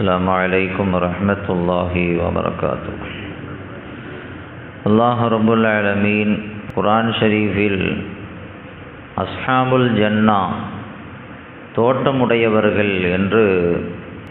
السلام عليكم ورحمة الله وبركاته அல்லாஹ் ரபுல் ஆலமீன் குரான் ஷரீஃபில் அஸ்ஹாபுல் ஜன்னா தோட்டமுடையவர்கள் என்று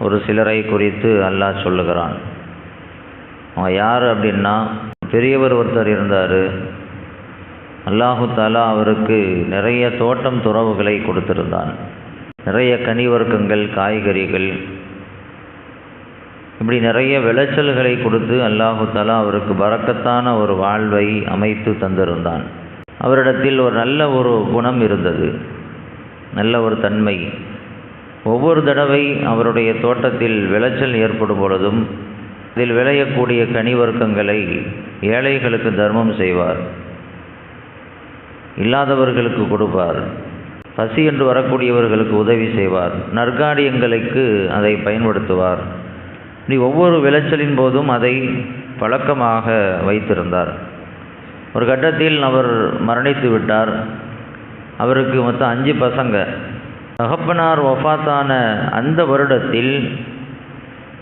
ஒரு சிலரை குறித்து அல்லாஹ் சொல்லுகிறான் அவன் யார் அப்படின்னா பெரியவர் ஒருத்தர் இருந்தார் அல்லாஹு தாலா அவருக்கு நிறைய தோட்டம் துறவுகளை கொடுத்திருந்தான் நிறைய கனிவர்க்கங்கள் காய்கறிகள் இப்படி நிறைய விளைச்சல்களை கொடுத்து அல்லாஹுத்தாலா அவருக்கு பறக்கத்தான ஒரு வாழ்வை அமைத்து தந்திருந்தான். அவரிடத்தில் ஒரு நல்ல ஒரு குணம் இருந்தது. நல்ல ஒரு தன்மை. ஒவ்வொரு தடவை அவருடைய தோட்டத்தில் விளைச்சல் ஏற்படும் பொழுதும் அதில் விளையக்கூடிய கனிவர்க்கங்களை ஏழைகளுக்கு தர்மம் செய்வார். இல்லாதவர்களுக்கு கொடுப்பார். பசி என்று வரக்கூடியவர்களுக்கு உதவி செய்வார். நற்காரியங்களுக்கு அதை பயன்படுத்துவார். அப்படி ஒவ்வொரு விளைச்சலின் போதும் அதை பழக்கமாக வைத்திருந்தார். ஒரு கட்டத்தில் அவர் மரணித்து விட்டார். அவருக்கு மொத்தம் அஞ்சு பசங்க. தகப்பனார் ஒஃபாத்தான அந்த வருடத்தில்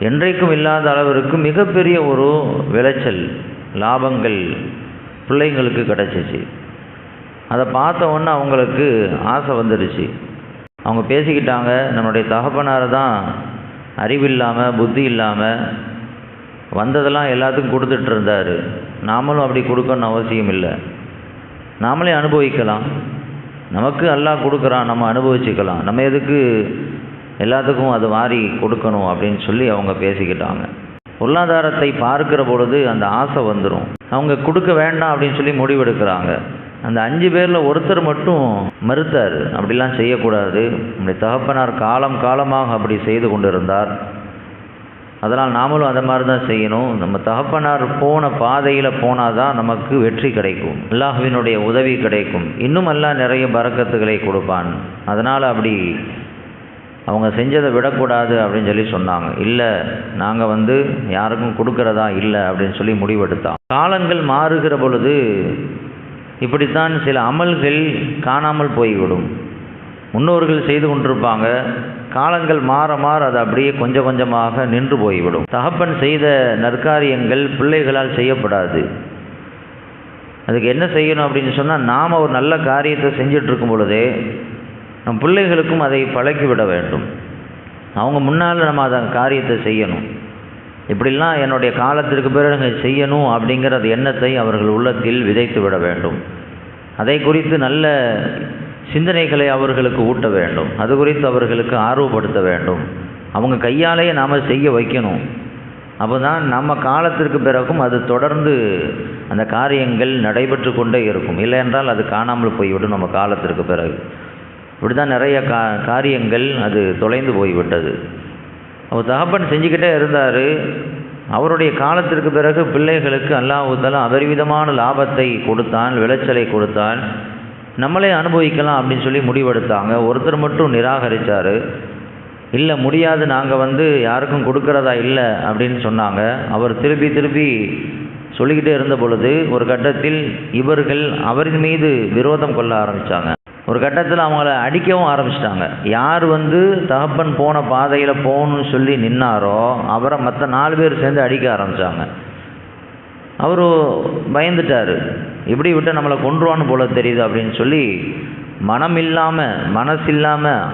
என்றைக்கும் இல்லாத அளவிற்கு மிகப்பெரிய ஒரு விளைச்சல் லாபங்கள் பிள்ளைங்களுக்கு கிடச்சிச்சு. அதை பார்த்த உடனே அவங்களுக்கு ஆசை வந்துடுச்சு அவங்க பேசிக்கிட்டாங்க நம்மளுடைய தகப்பனார் தான் அறிவில்லாமல் புத்தி இல்லாமல் வந்ததெல்லாம் எல்லாத்துக்கும் கொடுத்துட்டு இருந்தார். நாமளும் அப்படி கொடுக்கணும்னு அவசியம் இல்லை. நாமளே அனுபவிக்கலாம். நமக்கு எல்லாம் கொடுக்குறான் நம்ம அனுபவிச்சுக்கலாம். நம்ம எதுக்கு எல்லாத்துக்கும் அது மாறி கொடுக்கணும் அப்படின்னு சொல்லி அவங்க பேசிக்கிட்டாங்க. பொருளாதாரத்தை பார்க்கிற பொழுது அந்த ஆசை வந்துடும் அவங்க கொடுக்க வேண்டாம் அப்படின்னு சொல்லி முடிவெடுக்கிறாங்க. அந்த அஞ்சு பேரில் ஒருத்தர் மட்டும் மறுத்தார். அப்படிலாம் செய்யக்கூடாது. நம்முடைய தகப்பனார் காலம் காலமாக அப்படி செய்து கொண்டிருந்தார். அதனால் நாமளும் அந்த மாதிரி தான் செய்யணும். நம்ம தகப்பனார் போன பாதையில் போனால் தான் நமக்கு வெற்றி கிடைக்கும். அல்லாஹுவினுடைய உதவி கிடைக்கும். இன்னும் எல்லாம் நிறைய பறக்கத்துகளை கொடுப்பான். அதனால் அப்படி அவங்க செஞ்சதை விடக்கூடாது அப்படின்னு சொல்லி சொன்னாங்க. இல்லை நாங்கள் வந்து யாருக்கும் கொடுக்கறதா இல்லை அப்படின்னு சொல்லி முடிவெடுத்தான். காலங்கள் மாறுகிற பொழுது இப்படித்தான் சில அமல்கள் காணாமல் போய்விடும். முன்னோர்கள் செய்து கொண்டிருப்பாங்க. காலங்கள் மாற மாற அது அப்படியே கொஞ்சம் கொஞ்சமாக நின்று போய்விடும். தகப்பன் செய்த நற்காரியங்கள் பிள்ளைகளால் செய்யப்படாது. அதுக்கு என்ன செய்யணும் அப்படின்னு சொன்னால் நாம் ஒரு நல்ல காரியத்தை செஞ்சுட்டு இருக்கும் பொழுதே நம் பிள்ளைகளுக்கும் அதை பழக்கிவிட வேண்டும். அவங்க முன்னால் நம்ம அதை காரியத்தை செய்யணும். இப்படிலாம் என்னுடைய காலத்திற்கு பிறகு செய்யணும் அப்படிங்கிற எண்ணத்தை அவர்கள் உள்ளத்தில் விதைத்து விட வேண்டும். அதை குறித்து நல்ல சிந்தனைகளை அவர்களுக்கு ஊட்ட வேண்டும். அது குறித்து அவர்களுக்கு ஆர்வப்படுத்த வேண்டும். அவங்க கையாலேயே நாம் செய்ய வைக்கணும். அப்போ தான் நம்ம காலத்திற்கு பிறகும் அது தொடர்ந்து அந்த காரியங்கள் நடைபெற்று கொண்டே இருக்கும். இல்லை என்றால் அது காணாமல் போய்விடும் நம்ம காலத்திற்கு பிறகு. இப்படி தான் நிறைய கா காரியங்கள் அது தொலைந்து போய்விட்டது. அவர் தகப்பன் செஞ்சுக்கிட்டே இருந்தார். அவருடைய காலத்திற்கு பிறகு பிள்ளைகளுக்கு அல்லாஹுத்தலாம் அபரிவிதமான லாபத்தை கொடுத்தான் விளைச்சலை கொடுத்தான். நம்மளே அனுபவிக்கலாம் அப்படின்னு சொல்லி முடிவெடுத்தாங்க. ஒருத்தர் மட்டும் நிராகரித்தார் இல்லை முடியாது நாங்கள் வந்து யாருக்கும் கொடுக்கறதா இல்லை அப்படின்னு சொன்னாங்க. அவர் திருப்பி திருப்பி சொல்லிக்கிட்டே இருந்த பொழுது ஒரு கட்டத்தில் இவர்கள் அவரின் மீது விரோதம் கொள்ள ஆரம்பித்தாங்க ஒரு கட்டத்தில் அவங்கள அடிக்கவும் ஆரம்பிச்சிட்டாங்க. யார் வந்து தகப்பன் போன பாதையில் போகணும்னு சொல்லி நின்னாரோ அவரை மற்ற நாலு பேர் சேர்ந்து அடிக்க ஆரம்பித்தாங்க அவர் பயந்துட்டார். இப்படி விட்டு நம்மளை கொன்றுவான்னு போல தெரியுது அப்படின்னு சொல்லி மனம் இல்லாமல் மனசு இல்லாமல்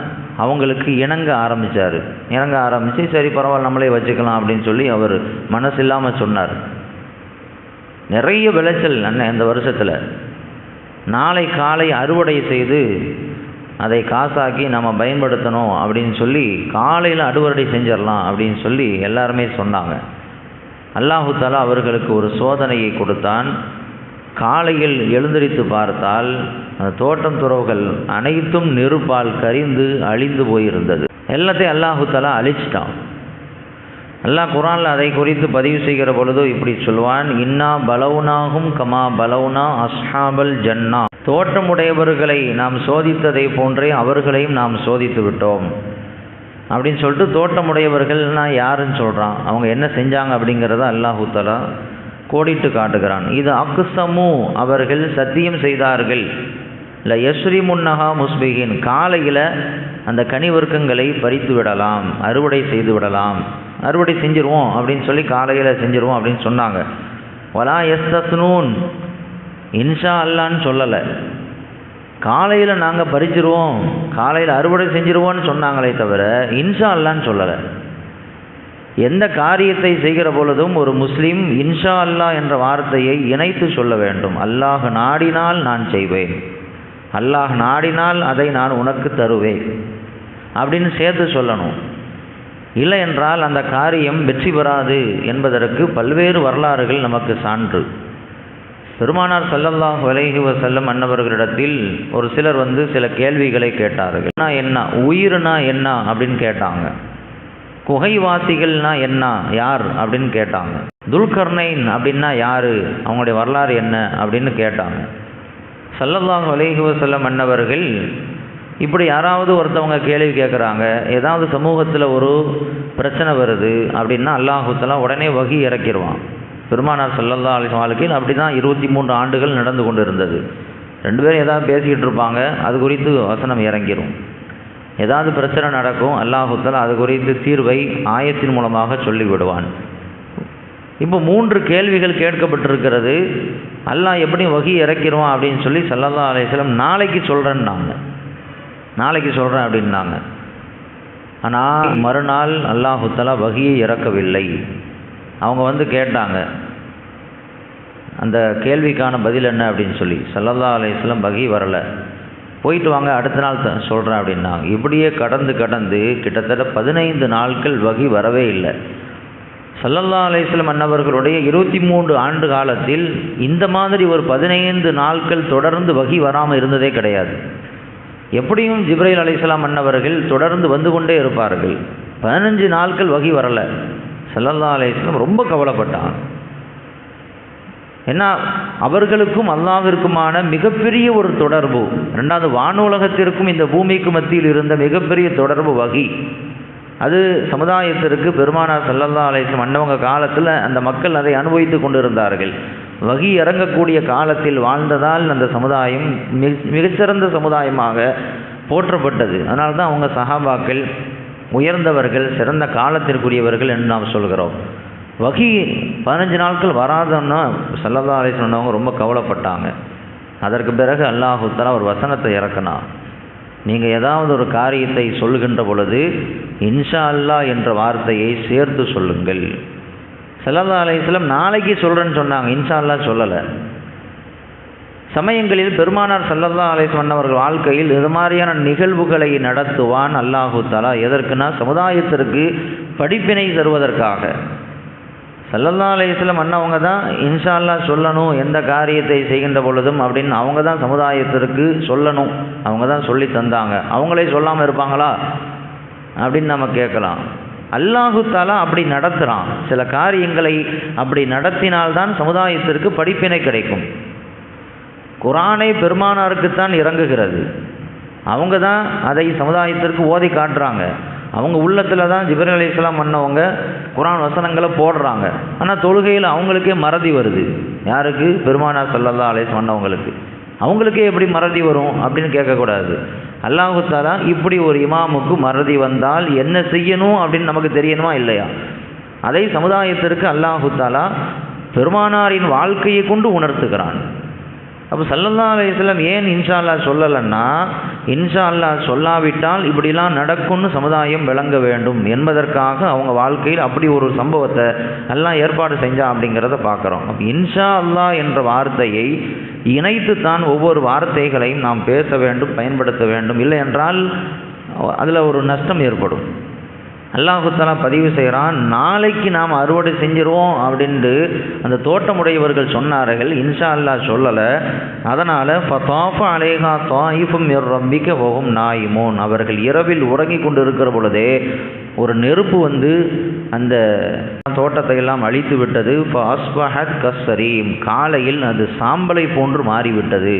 அவங்களுக்கு இணங்க ஆரம்பித்தார் இணங்க ஆரம்பித்து சரி பரவாயில்ல நம்மளே வச்சுக்கலாம் அப்படின்னு சொல்லி அவர் மனசு இல்லாமல் சொன்னார். நிறைய விளைச்சல் அண்ணன் இந்த வருஷத்தில். நாளை காலை அறுவடை செய்து அதை காசாக்கி நம்ம பயன்படுத்தணும் அப்படின்னு சொல்லி காலையில் அறுவடை செஞ்சிடலாம் அப்படின்னு சொல்லி எல்லாருமே சொன்னாங்க. அல்லாஹு தாலா அவர்களுக்கு ஒரு சோதனையை கொடுத்தான். காலையில் எழுந்தரித்து பார்த்தால் அந்த தோட்டம் துறவுகள் அனைத்தும் நெருப்பால் கரிந்து அழிந்து போயிருந்தது. எல்லாத்தையும் அல்லாஹு தாலா அழிச்சிட்டான். அல்லாஹ் குரானில் அதை குறித்து பதிவு செய்கிற பொழுது இப்படி சொல்வான் இன்னா பலவுனாகும் கமா பலவுனா அஸ்ஹாபல் ஜன்னா. தோற்றமுடையவர்களை நாம் சோதித்ததை போன்றே அவர்களையும் நாம் சோதித்து விட்டோம். அப்படின்னு சொல்லிட்டு தோட்டமுடையவர்கள்னால் யாருன்னு சொல்கிறான் அவங்க என்ன செஞ்சாங்க அப்படிங்கிறத அல்லாஹூத்தலா கோடிட்டு காட்டுகிறான். இது அக்குசமு அவர்கள் சத்தியம் செய்தார்கள். இல்லை யஸ்ரி முன்னஹா முஸ்பிகின் காலையில் அந்த கனிவர்க்கங்களை பறித்து விடலாம் அறுவடை செய்து விடலாம். அறுவடை செஞ்சிருவோம் அப்படின்னு சொல்லி காலையில் செஞ்சிருவோம் அப்படின்னு சொன்னாங்க. வலா எஸ்தஸ்னூன் இன்ஷா அல்லான்னு சொல்லலை. காலையில் நாங்கள் பறிச்சிருவோம். காலையில் அறுவடை செஞ்சிருவோம்னு சொன்னாங்களே தவிர இன்ஷா அல்லான்னு சொல்லலை. எந்த காரியத்தை செய்கிற பொழுதும் ஒரு முஸ்லீம் இன்ஷா அல்லா என்ற வார்த்தையை இணைத்து சொல்ல வேண்டும். அல்லாஹ் நாடினால் நான் செய்வேன். அல்லாஹ் நாடினால் அதை நான் உனக்கு தருவேன். அப்படின்னு சேர்த்து சொல்லணும். இல்லை என்றால் அந்த காரியம் வெற்றி பெறாது என்பதற்கு பல்வேறு வரலாறுகள் நமக்கு சான்று. பெருமானார் சல்லல்லாஹ் விலைஹி வசல்லம் அன்னவர்களிடத்தில் ஒரு சிலர் வந்து சில கேள்விகளை கேட்டார்கள். என்ன என்ன? உயிர்னா என்ன? அப்படின்னு கேட்டாங்க. குகைவாசிகள்னா என்ன? யார்? அப்படின்னு கேட்டாங்க. துல்கர்னைன் அப்படின்னா யார்? அவங்களுடைய வரலாறு என்ன? அப்படின்னு கேட்டாங்க. சல்லல்லாஹ் விலைஹி வசல்லம் அன்னவர்கள் இப்படி யாராவது ஒருத்தவங்க கேள்வி கேட்குறாங்க ஏதாவது சமூகத்தில் ஒரு பிரச்சனை வருது அப்படின்னா அல்லாஹுத்தலா உடனே வகி இறக்கிடுவான் பெருமானார் சல்லல்லா அலிஸ் வாழ்க்கையில் அப்படி தான் இருபத்தி மூன்று ஆண்டுகள் நடந்து கொண்டு இருந்தது ரெண்டு பேரும் ஏதாவது பேசிக்கிட்டு இருப்பாங்க அது குறித்து வசனம் இறங்கிடும் ஏதாவது பிரச்சனை நடக்கும் அல்லாஹுத்தலா அது குறித்து தீர்வை ஆயத்தின் மூலமாக சொல்லிவிடுவான். இப்போ மூன்று கேள்விகள் கேட்கப்பட்டிருக்கிறது. அல்லாஹ் எப்படி வகி இறக்கிடுவான் அப்படின்னு சொல்லி சல்லல்லா அலிஸ்லம் நாளைக்கு சொல்கிறேன்னாங்க நாளைக்கு சொல்கிறேன் அப்படின்னாங்க. ஆனால் மறுநாள் அல்லாஹுத்தலா வகியை இறக்கவில்லை. அவங்க வந்து கேட்டாங்க அந்த கேள்விக்கான பதில் என்ன அப்படின்னு சொல்லி. சல்லல்லா அலையம் வகி வரலை. போயிட்டு வாங்க அடுத்த நாள் த சொல்கிறேன் அப்படின்னாங்க. இப்படியே கடந்து கடந்து கிட்டத்தட்ட பதினைந்து நாட்கள் வகி வரவே இல்லை. சல்லல்லா அலையம் அன்னவர்களுடைய இருபத்தி மூன்று ஆண்டு காலத்தில் இந்த மாதிரி ஒரு பதினைந்து நாட்கள் தொடர்ந்து வகி வராமல் இருந்ததே கிடையாது. எப்படியும் ஜிப்ரைல் அலிஸ்லாம் அன்னவர்கள் தொடர்ந்து வந்து கொண்டே இருப்பார்கள். பதினஞ்சு நாட்கள் வகி வரலை. சல்லல்லா அலிஸ்லாம் ரொம்ப கவலைப்பட்டான். ஏன்னா அவர்களுக்கும் அல்லாவிற்குமான மிகப்பெரிய ஒரு தொடர்பு ரெண்டாவது வானுலகத்திற்கும் இந்த பூமிக்கு மத்தியில் இருந்த மிகப்பெரிய தொடர்பு வகி. அது சமுதாயத்திற்கு பெருமானார் செல்லல்லா அலிஸ்லம் அன்னவங்க காலத்தில் அந்த மக்கள் அதை அனுபவித்து கொண்டு இருந்தார்கள் வகி இறங்கக்கூடிய காலத்தில் வாழ்ந்ததால் அந்த சமுதாயம் மிக மிகச்சிறந்த சமுதாயமாக போற்றப்பட்டது. அதனால் தான் அவங்க சஹாபாக்கள் உயர்ந்தவர்கள் சிறந்த காலத்திற்குரியவர்கள் என்று நாம் சொல்கிறோம். வகி பதினஞ்சு நாட்கள் வராதன்னா செல்லதா அலை சொன்னவங்க ரொம்ப கவலைப்பட்டாங்க. அதற்கு பிறகு அல்லாஹுத்தலா ஒரு வசனத்தை இறக்கினா நீங்கள் ஏதாவது ஒரு காரியத்தை சொல்லுகின்ற பொழுது இன்ஷா அல்லா என்ற வார்த்தையை சேர்த்து சொல்லுங்கள். சல்லா அலையம் நாளைக்கு சொல்கிறேன்னு சொன்னாங்க. இன்சால்லா சொல்லலை. சமயங்களில் பெருமானார் சல்லல்லா அலிஸ்வன் அவர்கள் வாழ்க்கையில் இது மாதிரியான நிகழ்வுகளை நடத்துவான் அல்லாஹு தாலா எதற்குனா சமுதாயத்திற்கு படிப்பினை தருவதற்காக. சல்லல்லா அலிஸ்லம் அண்ணவங்க தான் இன்ஷால்லா சொல்லணும் எந்த காரியத்தை செய்கின்ற பொழுதும் அப்படின்னு அவங்க தான் சமுதாயத்திற்கு சொல்லணும். அவங்க தான் சொல்லி தந்தாங்க. அவங்களே சொல்லாமல் இருப்பாங்களா? அப்படின்னு நம்ம கேட்கலாம். அல்லாஹு தாலா அப்படி நடத்துகிறான் சில காரியங்களை அப்படி நடத்தினால்தான் சமுதாயத்திற்கு படிப்பினை கிடைக்கும். குரானை பெருமானாருக்குத்தான் இறங்குகிறது. அவங்க தான் அதை சமுதாயத்திற்கு ஓதி காட்டுறாங்க. அவங்க உள்ளத்தில் தான் ஜிபர் அலி இஸ்லாம் பண்ணவங்க குரான் வசனங்களை போடுறாங்க. ஆனால் தொழுகையில் அவங்களுக்கே மறதி வருது. யாருக்கு? பெருமானார் சல்லல்லா அலேஸ் பண்ணவங்களுக்கு அவங்களுக்கே எப்படி மறதி வரும் அப்படின்னு கேட்கக்கூடாது. அல்லாஹு தாலா இப்படி ஒரு இமாமுக்கு மறதி வந்தால் என்ன செய்யணும் அப்படின்னு நமக்கு தெரியணுமா இல்லையா? அதை சமுதாயத்திற்கு அல்லாஹு தாலா பெருமானாரின் வாழ்க்கையை கொண்டு உணர்த்துகிறான். அப்போ சல்லல்லா அலையம் ஏன் இன்ஷா அல்லா சொல்லலைன்னா இன்ஷா அல்லா சொல்லாவிட்டால் இப்படிலாம் நடக்கும்னு சமுதாயம் விளங்க வேண்டும் என்பதற்காக அவங்க வாழ்க்கையில் அப்படி ஒரு சம்பவத்தை எல்லாம் ஏற்பாடு செஞ்சா அப்படிங்கிறத பார்க்குறோம். அப்போ இன்ஷா அல்லா என்ற வார்த்தையை இணைத்து தான் ஒவ்வொரு வார்த்தைகளையும் நாம் பேச வேண்டும் பயன்படுத்த வேண்டும். இல்லை என்றால் அதில் ஒரு நஷ்டம் ஏற்படும். அல்லாஹுத்தலா பதிவு செய்கிறான் நாளைக்கு நாம் அறுவடை செஞ்சிருவோம் அப்படின்ட்டு அந்த தோட்டமுடையவர்கள் சொன்னார்கள். இன்ஷா அல்லா சொல்லலை. அதனால் ஃபதாஃப அலேஹா தாயிஃபும் ரம்பிக்க போகும் நாயிமோன். அவர்கள் இரவில் உறங்கி கொண்டு இருக்கிற பொழுதே ஒரு நெருப்பு வந்து அந்த தோட்டத்தை எல்லாம் அழித்து விட்டது. ஃபாஸ்பஹத் கஸ்ஸரீம். காலையில் அது சாம்பலை போன்று மாறிவிட்டது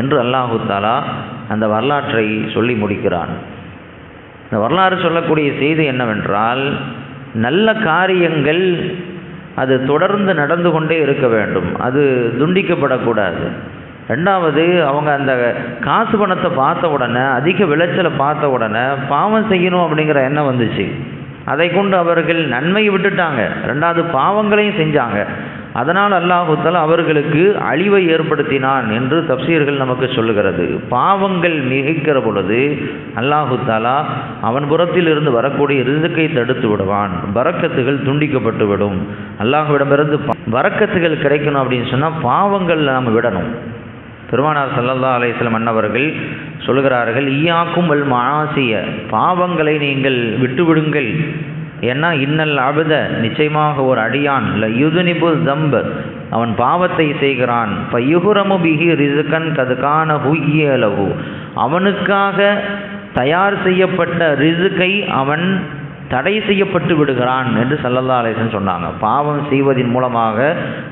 என்று அல்லாஹு தாலா அந்த வரலாற்றை சொல்லி முடிக்கிறான். இந்த வரலாறு சொல்லக்கூடிய செய்தி என்னவென்றால் நல்ல காரியங்கள் அது தொடர்ந்து நடந்து கொண்டே இருக்க வேண்டும். அது துண்டிக்கப்படக்கூடாது. ரெண்டாவது அவங்க அந்த காசு பணத்தை பார்த்த உடனே அதிக விளைச்சலை பார்த்த உடனே பாவம் செய்யணும் அப்படிங்கிற எண்ணம் வந்துச்சு. அதை கொண்டு அவர்கள் நன்மையை விட்டுட்டாங்க. ரெண்டாவது பாவங்களையும் செஞ்சாங்க. அதனால் அல்லாஹுத்தாலா அவர்களுக்கு அழிவை ஏற்படுத்தினான் என்று தப்சீர்கள் நமக்கு சொல்லுகிறது. பாவங்கள் மிகைக்கிற பொழுது அல்லாஹுத்தாலா அவன் புறத்தில் இருந்து வரக்கூடிய ரிசுக்கை தடுத்து விடுவான். வரக்கத்துகள் துண்டிக்கப்பட்டு விடும். அல்லாஹுவிடமிருந்து வரக்கத்துகள் கிடைக்கணும் அப்படின்னு சொன்னால் பாவங்கள் நாம் விடணும். பெருமானார் சல்லல்லா அலையம் அன்னவர்கள் சொல்கிறார்கள் ஈயாக்கும் வல் மாசிய பாவங்களை நீங்கள் விட்டுவிடுங்கள். ஏன்னா இன்னல் அபுத நிச்சயமாக ஒரு அடியான். இல்லை யுதுனிபு தம்ப அவன் பாவத்தை செய்கிறான். இப்போ பிகி பிஹி ரிசுக்கன் கதுக்கான ஹுய்யலவு அவனுக்காக தயார் செய்யப்பட்ட ரிசுக்கை அவன் தடை செய்யப்பட்டு விடுகிறான் என்று சல்லல்லா அலேசன் சொன்னாங்க. பாவம் செய்வதன் மூலமாக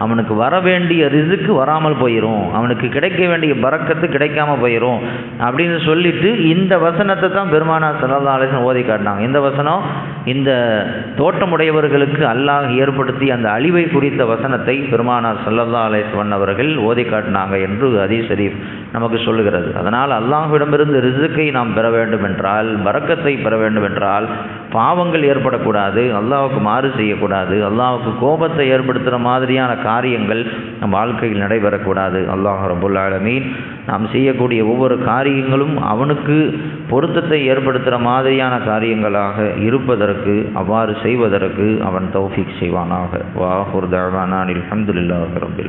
அவனுக்கு வர வேண்டிய ரிசுக்கு வராமல் போயிடும் அவனுக்கு கிடைக்க வேண்டிய பறக்கத்து கிடைக்காம போயிடும் அப்படின்னு சொல்லிட்டு இந்த வசனத்தை தான் பெருமானா சல்லல்லா அலேசன் ஓதி காட்டினாங்க. இந்த வசனம் இந்த தோட்டமுடையவர்களுக்கு அல்லாஹ் ஏற்படுத்தி அந்த அழிவை குறித்த வசனத்தை பெருமானார் சல்லல்லா அலேஸ்வன் அவர்கள் ஓதி காட்டினாங்க என்று அதீஸ் ஷரீஃப் நமக்கு சொல்லுகிறது. அதனால் அல்லாஹ்விடமிருந்து ரிசுக்கை நாம் பெற வேண்டும் என்றால் பறக்கத்தை பெற வேண்டும் என்றால் பாவங்கள் ஏற்படக்கூடாது அல்லாவுக்கு மாறு செய்யக்கூடாது அல்லாவுக்கு கோபத்தை ஏற்படுத்துகிற மாதிரியான காரியங்கள் நம் வாழ்க்கையில் நடைபெறக்கூடாது. அல்லாஹ் ரபுல்லாலமீன் நாம் செய்யக்கூடிய ஒவ்வொரு காரியங்களும் அவனுக்கு பொருத்தத்தை ஏற்படுத்துகிற மாதிரியான காரியங்களாக இருப்பதற்கு அவ்வாறு செய்வதற்கு அவன் தௌஃபிக் செய்வானாக. வாஹுர் தவானான் அலமதுல்லாஹ் ரபில்